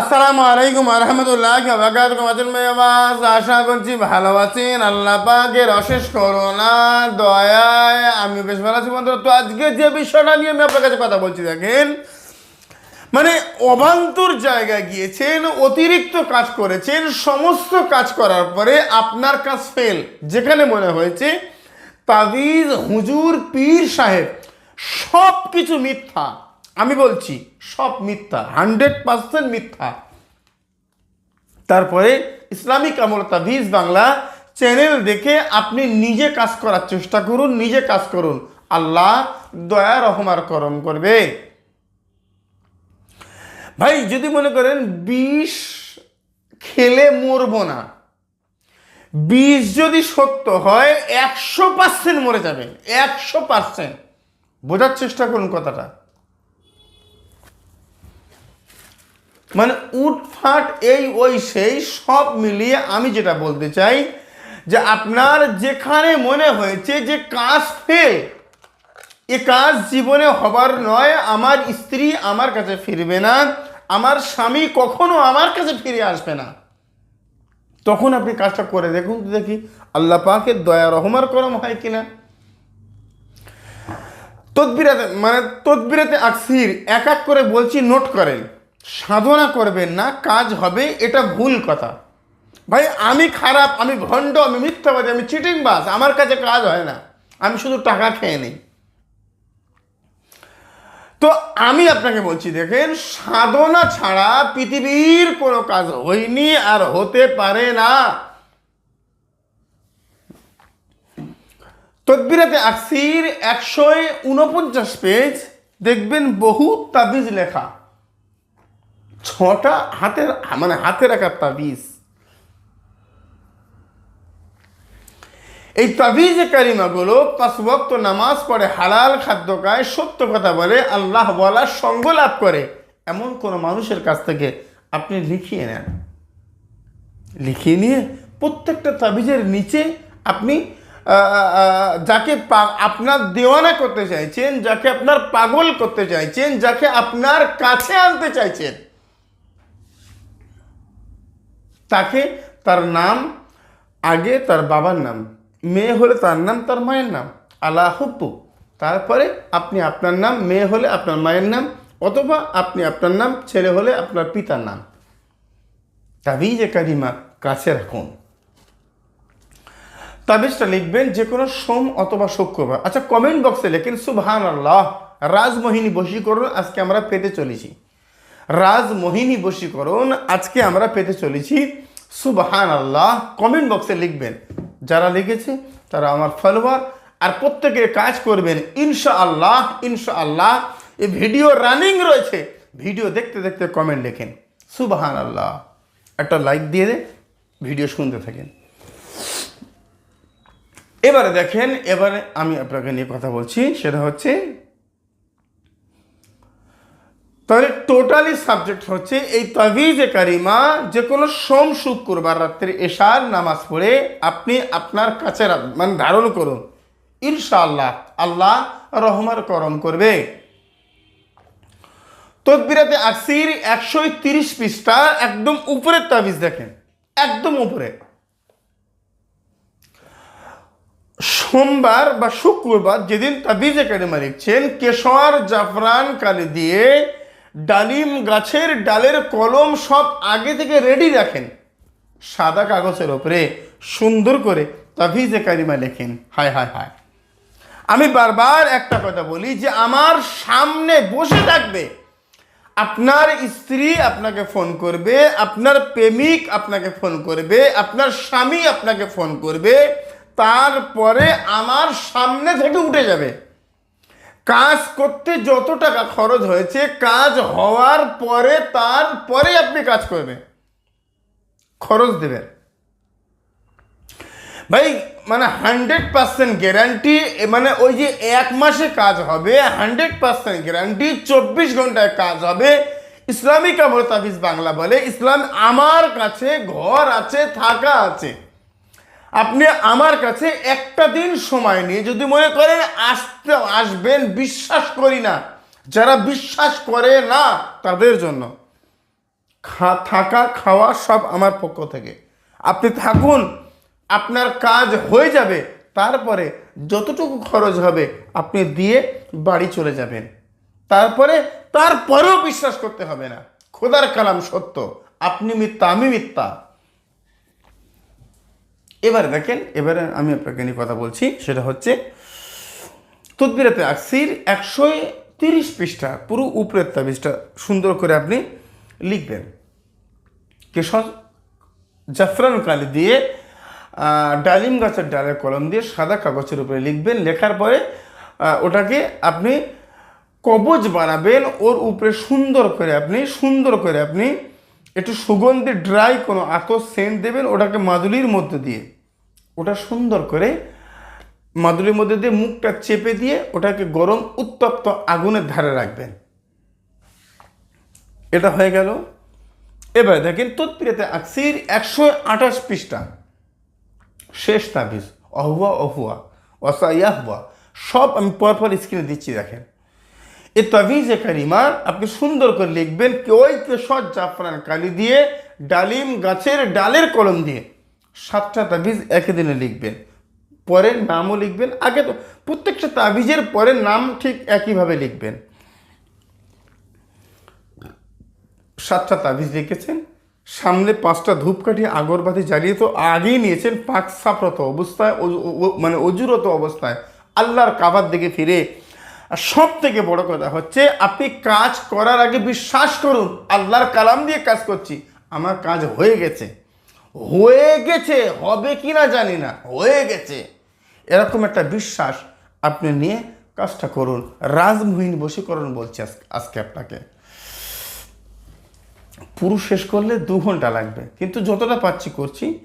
আসসালামু আলাইকুম আরহামতুল্লাহ বাকাতুকুম ভাই আবাস আশা করছি ভালো আছেন। আল্লাহ পাকের অশেষ করোনা দয়ায় আমি বেশ ভালো আছি বন্ধুরা। তো আজকে যে বিষয়টা নিয়ে আমি আপনার কাছে কথা বলছি, দেখেন মানে অবান্তর জায়গায় গিয়েছেন, অতিরিক্ত কাজ করেছেন, সমস্ত কাজ করার পরে আপনার কাজ ফেল যেখানে মনে হয়েছে, তাবিজ হুজুর পীর সাহেব সব কিছু মিথ্যা। আমি বলছি, সব মিথ্যা, হান্ড্রেড পার্সেন্ট মিথ্যা। তারপরে ইসলামিক আমল তাবিজ বাংলা চ্যানেল দেখে আপনি নিজে কাজ করার চেষ্টা করুন, নিজে কাজ করুন। আল্লাহ দয়া রহমার করম করবে। ভাই, যদি মনে করেন বিষ খেলে মরবো না, বিষ যদি সত্য হয়, একশো পার্সেন্ট মরে যাবেন, একশো পার্সেন্ট। বোঝার চেষ্টা করুন কথাটা। মানে উটফাট এই, ওই, সেই, সব মিলিয়ে আমি যেটা বলতে চাই যে আপনার যেখানে মনে হয়েছে যে কাজ ফেল, এ কাজ জীবনে হবার নয়, আমার স্ত্রী আমার কাছে ফিরবে না, আমার স্বামী কখনো আমার কাছে ফিরে আসবে না। তখন আপনি কাজটা করে দেখুন তো দেখি, আল্লাহ পাকের দয়া রহমার করম হয় কিনা। তদবিরাতে মানে তদবিরাতে আকসির, এক এক করে বলছি, নোট করেন। সাধনা করবেন না, কাজ হবে, এটা ভুল কথা। ভাই, আমি খারাপ, আমি ভণ্ড, আমি মিথ্যাবাদী, আমি চিটিং বাস আমার কাছে কাজ হয় না। আমি শুধু টাকা খেয়ে নিই। তো আমি আপনাকে বলছি, দেখেন, সাধনা ছাড়া পৃথিবীর কোনো কাজ হয়নি আর হতে পারে না। তদবিরাতে আকসির একশো উনপঞ্চাশ পেজ, দেখবেন বহু তাবিজ লেখা। ছটা হাতের মানে হাতে রাখা তাবিজ। এই তাবিজ কারিমাগুলো পাঁচ ভক্ত নামাজ পড়ে হালাল খাদ্য খায়, সত্য কথা বলে, আল্লাহ বলার সঙ্গ লাভ করে। এমন কোনো মানুষের কাছ থেকে আপনি লিখিয়ে নেন। লিখিয়ে নিয়ে প্রত্যেকটা তাবিজের নিচে আপনি যাকে আপনার দেওয়ানা করতে চাইছেন, যাকে আপনার পাগল করতে চাইছেন, যাকে আপনার কাছে আনতে চাইছেন তাকে তার নাম, আগে তার বাবার নাম, মেয়ে হলে তার নাম, তার মায়ের নাম। আল্লাহ হুব্বু। তারপরে আপনি আপনার নাম, মেয়ে হলে আপনার মায়ের নাম, অথবা আপনি আপনার নাম, ছেলে হলে আপনার পিতার নাম। তাবিজে কারিমা কাছে রাখুন। তাবিজটা লিখবেন যে কোনো সোম অথবা শুক্রবার। আচ্ছা কমেন্ট বক্সে লেখেন সুবহান আল্লাহ রাজমোহিনী বশীকরণ, আজকে আমরা পেতে চলেছি। রাজমোহিনী বশীকরণ, আজকে আমরা পেতে চলেছি সুবহান আল্লাহ কমেন্ট বক্সে লিখবেন যারা লিখেছে, তারা আমার ফলোয়ার আর প্রত্যেকে কাজ করবেন ইনশা আল্লাহ ইনশা আল্লাহ এই ভিডিও রানিং রয়েছে ভিডিও দেখতে দেখতে কমেন্ট লেখেন সুবহান আল্লাহ একটা লাইক দিয়ে দে ভিডিও শুনতে থাকেন। এবারে দেখেন, এবারে আমি আপনাকে নিয়ে কথা বলছি, সেটা হচ্ছে তাহলে টোটালি সাবজেক্ট হচ্ছে এই তাবিজে কারিমা যে কোনো সোম, শুক্রবার রাত্রে এশার নামাজ পড়ে আপনি আপনার কাছে মানে ধারণ করুন। ইনশাআল্লাহ আল্লাহ রহমার করম করবে। তদবিরাতে আসির একশো তিরিশ পৃষ্ঠা একদম উপরের তাবিজ দেখেন, একদম উপরে। সোমবার বা শুক্রবার যেদিন তাবিজে কারিমা লিখছেন, কেশর, জাফরান, কালি দিয়ে ডালিম গাছের ডালের কলম সব আগে থেকে রেডি রাখেন। সাদা কাগজের ওপরে সুন্দর করে তাবিজে কারিমা লেখেন। হায় হায় হায়। আমি বারবার একটা কথা বলি যে আমার সামনে বসে থাকবে। আপনার স্ত্রী আপনাকে ফোন করবে, আপনার প্রেমিক আপনাকে ফোন করবে, আপনার স্বামী আপনাকে ফোন করবে, তারপরে আমার সামনে থেকে উঠে যাবে। কাজ করতে যত টাকা খরচ হয়েছে, কাজ হওয়ার পরে তারপরে আপনি কাজ করবেন। খরচ দেবেন। ভাই মানে হান্ড্রেড পার্সেন্ট গ্যারান্টি মানে ওই যে এক মাসে কাজ হবে, হান্ড্রেড পার্সেন্ট গ্যারান্টি, চব্বিশ ঘন্টায় কাজ হবে। ইসলামিক আমল বাংলা বলে, ইসলাম আমার কাছে, ঘর আছে, থাকা আছে। আপনি আমার কাছে একটা দিন সময় নিয়ে যদি মনে করেন আসতে, আসবেন, বিশ্বাস করি না। যারা বিশ্বাস করে না, তাদের জন্য। থাকা, খাওয়া সব আমার পক্ষ থেকে। আপনি থাকুন, আপনার কাজ হয়ে যাবে, তারপরে যতটুকু খরচ হবে, আপনি দিয়ে বাড়ি চলে যাবেন। তারপরে, তারপরেও বিশ্বাস করতে হবে না। খোদার কালাম সত্য। আপনি মিথ্যা, আমি মিথ্যা। এবারে দেখেন, এবারে আমি আপনাকে নিয়ে কথা বলছি, সেটা হচ্ছে তদবিরাতে আকসির একশো তিরিশ পৃষ্ঠা, পুরো উপরের তাবিজটা সুন্দর করে আপনি লিখবেন। কেশর জাফরান কালি দিয়ে ডালিম গাছের ডালের কলম দিয়ে সাদা কাগজের উপরে লিখবেন, লেখার পরে ওটাকে আপনি কবজ বানাবেন, ওর উপরে সুন্দর করে আপনি, সুন্দর করে আপনি একটু সুগন্ধি, ড্রাই কোনো আতর সেন্ট দেবেন, ওটাকে মাদুলির মধ্যে দিয়ে। ওটা সুন্দর করে মাদুলির মধ্যে দিয়ে মুখটা চেপে দিয়ে ওটাকে গরম উত্তপ্ত আগুনের ধারে রাখবেন। এটা হয়ে গেল। এবার দেখেন তৎপ্রিয়তে আকসির একশো আঠাশ পৃষ্ঠা। শেষ তাবিজ। অহুয়া অহুয়া ইয়াহুয়া সব আমি পরপর স্ক্রিনে দিচ্ছি, দেখেন। এ তাবিজে কারিমা আপনি সুন্দর করে লিখবেন কি ওই কেশর জাফরান কালি দিয়ে, ডালিম গাছের ডালের কলম দিয়ে। সাতটা তাবিজ একই দিনে লিখবেন। পরের নামও লিখবেন। আগে তো প্রত্যেকটা তাবিজের পরের নাম ঠিক একইভাবে লিখবেন। সাতটা তাবিজ লিখেছেন। সামনে পাঁচটা ধূপকাঠি আগরবাতি জ্বালিয়ে তো আগেই নিয়েছেন পাক সাফরত অবস্থায় মানে অজুরত অবস্থায়। আল্লাহর কাবার দিকে ফিরে। সব থেকে বড় কথা হচ্ছে, আপনি কাজ করার আগে বিশ্বাস করুন, আল্লাহর কালাম দিয়ে কাজ করছি। আমার কাজ হয়ে গেছে। হয়ে গেছে, হবে কি না জানি না, হয়ে গেছে। এরকম একটা বিশ্বাস আপনি নিয়ে কাজটা করুন। রাজমোহিনী বশীকরণ বলছি আজ- আজকে আপনাকে। পুরো শেষ করলে দু ঘণ্টা লাগবে, কিন্তু যতটা পাচ্ছি করছি।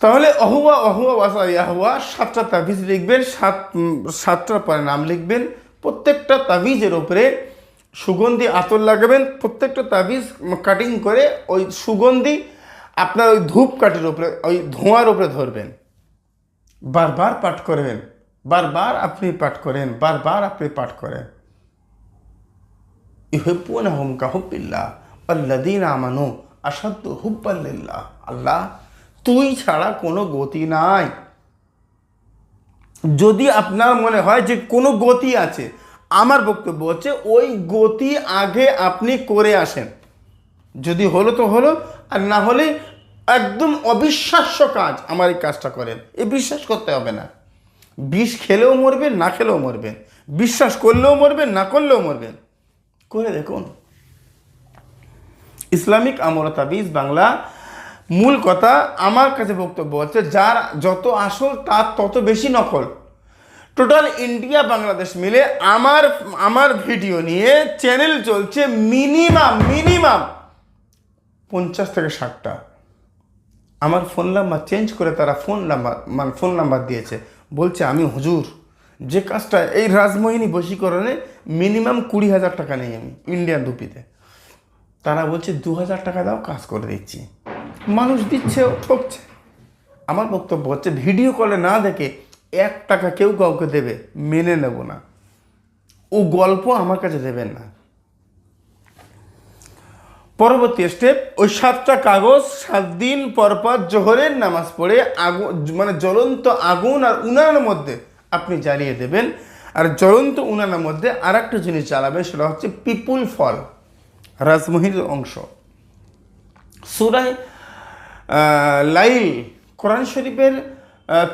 তাহলে অহুয়া অহুয়া ওয়াসা ইয়াহুয়া সাতটা তাবিজ লিখবেন, সাত সাতটার পরে নাম লিখবেন। প্রত্যেকটা তাবিজের ওপরে সুগন্ধি আতর লাগাবেন, প্রত্যেকটা তাবিজ কাটিং করে ওই সুগন্ধি আপনার ওই ধূপ কাঠির উপরে, ওই ধোঁয়ার উপরে ধরবেন। বারবার পাঠ করবেন বারবার আপনি পাঠ করেন। বারবার আপনি পাঠ করেন। ইহিব্বুনাহুম কাহুব্বিল্লাহ আল্লাযীনা আমানু আশাদ্দু হুব্বান লিল্লাহ। আল্লাহ, তুই ছাড়া কোনো গতি নাই। যদি আপনার মনে হয় যে কোনো গতি আছে, আমার বক্তব্য হচ্ছে ওই গতি আগে আপনি করে আসেন। যদি হলো তো হলো আর না হলে একদম অবিশ্বাস্য কাজ আমার এই কাজটা করেন। এ বিশ্বাস করতে হবে না। বিষ খেলেও মরবেন, না খেলেও মরবেন। বিশ্বাস করলেও মরবেন, না করলেও মরবেন। করে দেখুন। ইসলামিক আমল তাবিজ বাংলা মূল কথা আমার কাছে বক্তব্য হচ্ছে, যার যত আসল, তার তত বেশি নকল। টোটাল ইন্ডিয়া বাংলাদেশ মিলে আমার আমার ভিডিও নিয়ে চ্যানেল চলছে মিনিমাম মিনিমাম পঞ্চাশ থেকে ষাটটা। আমার ফোন নাম্বার চেঞ্জ করে তারা ফোন নাম্বার মানে ফোন নাম্বার দিয়েছে। বলছে, আমি হুজুর, যে কাজটা এই রাজমোহিনী বশীকরণে মিনিমাম কুড়ি হাজার টাকা নেই আমি ইন্ডিয়ান রুপিতে তারা বলছে, দু হাজার টাকা দাও, কাজ করে দিচ্ছি। মানুষ দিচ্ছে ঠকছে। আমার বক্তব্য হচ্ছে ভিডিও কলে না দেখে এক টাকা কেউ কাউকে দেবে, মেনে নেব না। ও গল্প আমার কাছে দেবেন না। পরবর্তী স্টেপ ওই সাতটা কাগজ সাত দিন পর পর জোহরের নামাজ পড়ে আগুন মানে জ্বলন্ত আগুন আর উনানের মধ্যে আপনি জ্বালিয়ে দেবেন। আর জ্বলন্ত উনানের মধ্যে আর একটা জিনিস জ্বালাবেন, সেটা হচ্ছে পিপুল ফল রাজমহির অংশ। সুরায় লাইল, কোরআন শরীফের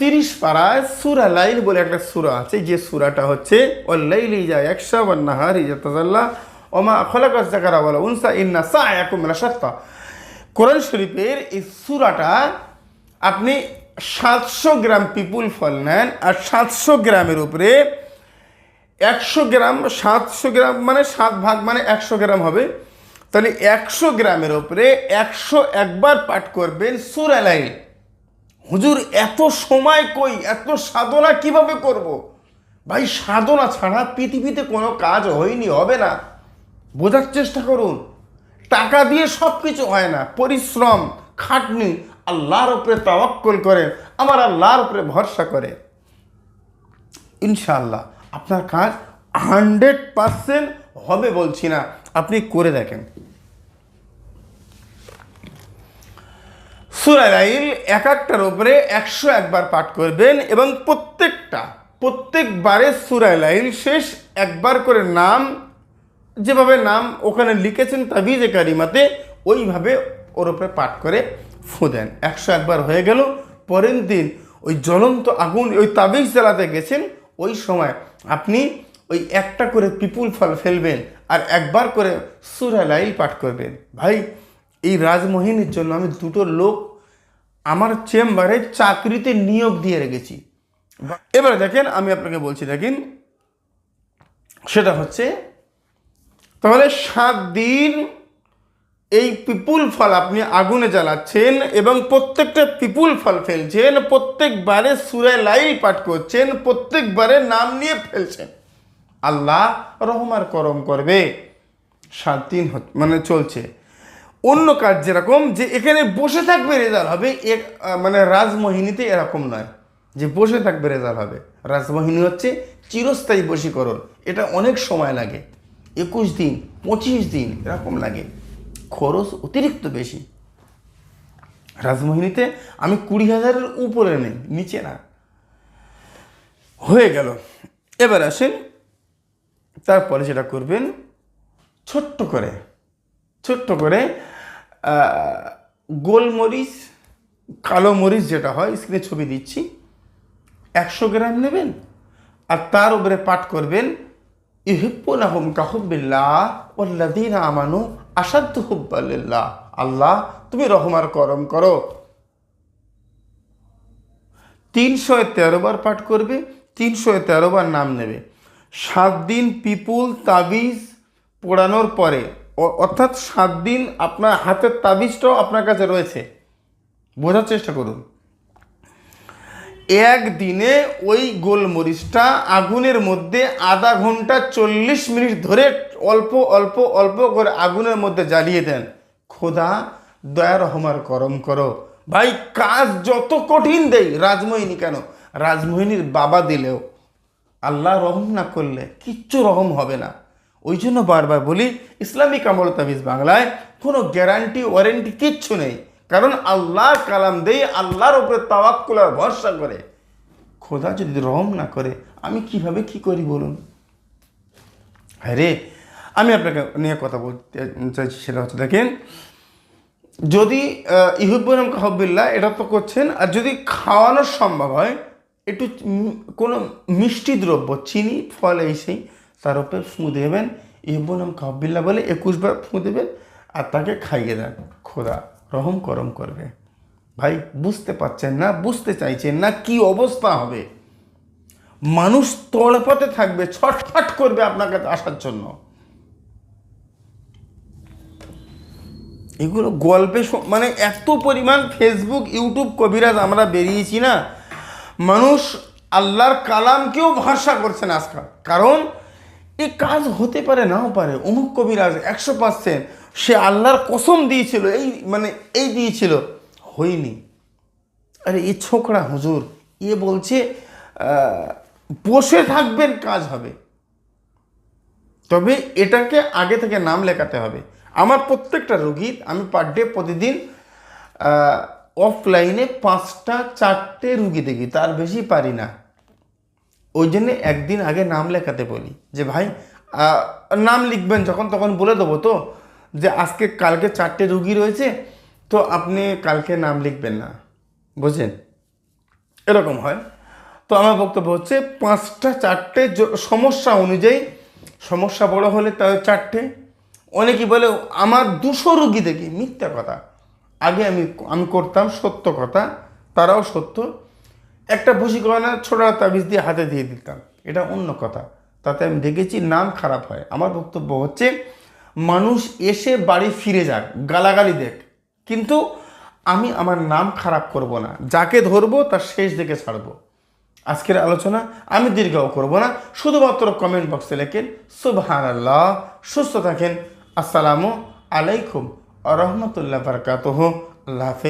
তিরিশ পাড়ায় সুরা লাইল বলে একটা সুরা আছে, যে সুরাটা হচ্ছে ও লাইল ইজা একশা ও নাহার ইজা তাজাল্লা ওমা খলাকাস জাকারা বলা উনসা ইন্না সা একুম সত্তা কোরআন শরীফের এই সুরাটা আপনি সাতশো গ্রাম পিপুল ফল নেন আর সাতশো গ্রামের উপরে একশো গ্রাম, সাতশো গ্রাম মানে সাত ভাগ মানে একশো গ্রাম হবে। তাহলে একশো গ্রামের ওপরে একশো একবার পাঠ করবেন সুরালাইল হুজুর, এত সময় কই? এত সাধনা কীভাবে করব। ভাই, সাধনা ছাড়া পৃথিবীতে কোনো কাজ হয়নি, হবে না। বোঝার চেষ্টা করুন। টাকা দিয়ে সব কিছু হয় না। পরিশ্রম, খাটনি আল্লাহর উপরে তাওয়াক্কল করে, আমার আল্লাহর উপরে ভরসা করে। ইনশাআল্লাহ, আপনার কাজ হান্ড্রেড পারসেন্ট হবে বলছি না। আপনি করে দেখেন। সুরাইল এক একটার ওপরে একশো একবার পাঠ করবেন এবং প্রত্যেকটা, প্রত্যেকবারে সুরাইল শেষ একবার করে নাম যেভাবে নাম ওখানে লিখেছেন তাবিজে কারিমাতে, ওইভাবে ওর উপরে পাঠ করে ফু দেন। একশো একবার হয়ে গেল, পরের দিন ওই জ্বলন্ত আগুন, ওই তাবিজ জ্বালাতে গেছেন, ওই সময় আপনি ওই একটা করে পিপুল ফল ফেলবেন আর একবার করে সুরালাইল পাঠ করবেন। ভাই, এই রাজমোহিনীর জন্য আমি দুটো লোক আমার চেম্বারে চাকরিতে নিয়োগ দিয়ে রেখেছি। এবারে দেখেন, আমি আপনাকে বলছি, দেখেন, সেটা হচ্ছে তাহলে সাত দিন এই পিপুল ফল আপনি আগুনে জ্বালাচ্ছেন এবং প্রত্যেকটা পিপুল ফল ফেলছেন প্রত্যেকবারে সুরে লাইল পাঠ করছেন প্রত্যেকবারে নাম নিয়ে ফেলছেন। আল্লাহ রহমার করম করবে। সাত দিন মানে চলছে। অন্য কাজ যেরকম যে এখানে বসে থাকবে রেজাল্ট হবে এ আহ, মানে রাজমোহিনীতে এরকম নয়। যে বসে থাকবে রেজাল্ট হবে। রাজমোহিনী হচ্ছে চিরস্থায়ী বশীকরণ। এটা অনেক সময় লাগে। একুশ দিন, পঁচিশ দিন, এরকম লাগে। খরচ অতিরিক্ত বেশি। রাজমোহিনীতে আমি কুড়ি হাজারের উপরে নেই, নিচে না। হয়ে গেল। এবার আসেন, তারপরে যেটা করবেন, ছোট্ট করে ছোট্ট করে গোলমরিচ, কালো মরিচ যেটা হয়, স্ক্রিনে ছবি দিচ্ছি। একশো গ্রাম নেবেন, আর তার উপরে পাঠ করবেন ইহিব্বুনাহুম কাহুব্বিল্লাহ ওয়াল্লাযীনা আমানু আসাদ্দু হুব্বালিল্লাহ। আল্লাহ, তুমি রহমার করম করো। তিনশো তেরো বার পাঠ করবে, তিনশো তেরো বার নাম নেবে। সাত দিন পিপুল তাবিজ পোড়ানোর পরে অর্থাৎ সাত দিন আপনার হাতের তাবিজটাও আপনার কাছে রয়েছে। বোঝার চেষ্টা করুন। একদিনে ওই গোলমরিচটা আগুনের মধ্যে আধা ঘণ্টা চল্লিশ মিনিট ধরে অল্প অল্প অল্প করে আগুনের মধ্যে জ্বালিয়ে দেন। খোদা, দয়া রহমার করম করো। ভাই, কাজ যত কঠিন দেই, রাজমোহিনী কেন? রাজমোহিনীর বাবা দিলেও। আল্লাহ রহম না করলে কিচ্ছু রহম হবে না। ওই জন্য বারবার বলি, ইসলামিক আমল তাবিজ বাংলায় কোনো গ্যারান্টি ওয়ারেন্টি কিচ্ছু নেই। কারণ আল্লাহর কালাম দেই আল্লাহর উপরে তাওয়াক্কুল আর ভরসা করে। খোদা যদি রহম না করে, আমি কীভাবে কি করি বলুন? আরে, আমি আপনাকে নিয়ে কথা বলতে চাইছি সেটা হচ্ছে দেখেন, যদি ইহুব্বুরাম কাহবিল্লা এটা তো করছেন, আর যদি খাওয়ানো সম্ভব হয়, একটু কোনো মিষ্টি দ্রব্য, চিনি, ফল এই সেই, তার উপরে ফুঁ দেবেন ইহুব্বুরাম কাহবিল্লা বলে একুশবার ফুঁ দেবেন, আর তাকে খাইয়ে দেন, খোদা। রহম করম করবে। ভাই, বুঝতে পারছেন না, বুঝতে চাইছেন না কি অবস্থা হবে? মানুষ তড়পাতে থাকবে, ছটফট করবে আপনার কাছে আসার জন্য। এগুলো গল্পে মানে এত পরিমাণ ফেসবুক ইউটিউব কবিরাজ আমরা বেরিয়েছি না। মানুষ আল্লাহর কালামকেও ভরসা করছে না আজকাল। কারণ এই কাজ হতে পারে, নাও পারে। অমুক কবিরাজ একশো পার্সেন্ট সে আল্লাহর কসম দিয়েছিল, এই মানে এই দিয়েছিল। হয়নি। আরে এ ছোকরা হুজুর, এ বলছে বসে থাকবেন কাজ হবে। তবে এটাকে আগে থেকে নাম লেখাতে হবে। আমার প্রত্যেকটা রোগীর, আমি পার ডে প্রতিদিন অফলাইনে পাঁচটা, চারটে রুগী দেখি, তার বেশি পারি না। ওই জন্যে একদিন আগে নাম লেখাতে বলি যে, ভাই নাম লিখবেন। যখন তখন বলে দেবো তো, যে, আজকে কালকে চারটে রুগী রয়েছে, তো আপনি কালকে নাম লিখবেন না। বুঝলেন? এরকম হয়। তো আমার বক্তব্য হচ্ছে, পাঁচটা চারটে সমস্যা অনুযায়ী, সমস্যা বড় হলে তাহলে চারটে। অনেকেই বলে, আমার দুশো রুগী দেখি। মিথ্যা কথা। আগে আমি আমি করতাম সত্য কথা, তারাও সত্য। একটা বশীকরণে ছোট তাবিজ দিয়ে হাতে দিয়ে দিতাম। এটা অন্য কথা। তাতে আমি দেখেছি নাম খারাপ হয়। আমার বক্তব্য হচ্ছে, মানুষ এসে বাড়ি ফিরে যাক, গালাগালি দেখ। কিন্তু আমি আমার নাম খারাপ করব না। যাকে ধরবো, তার শেষ দিকে ছাড়বো। আজকের আলোচনা আমি দীর্ঘও করব না। শুধুমাত্র কমেন্ট বক্সে লেখেন সুবহান আল্লাহ সুস্থ থাকেন। আসসালামু আলাইকুম রহমতুল্লাহ বারকাতহ। আল্লাহ হাফেজ।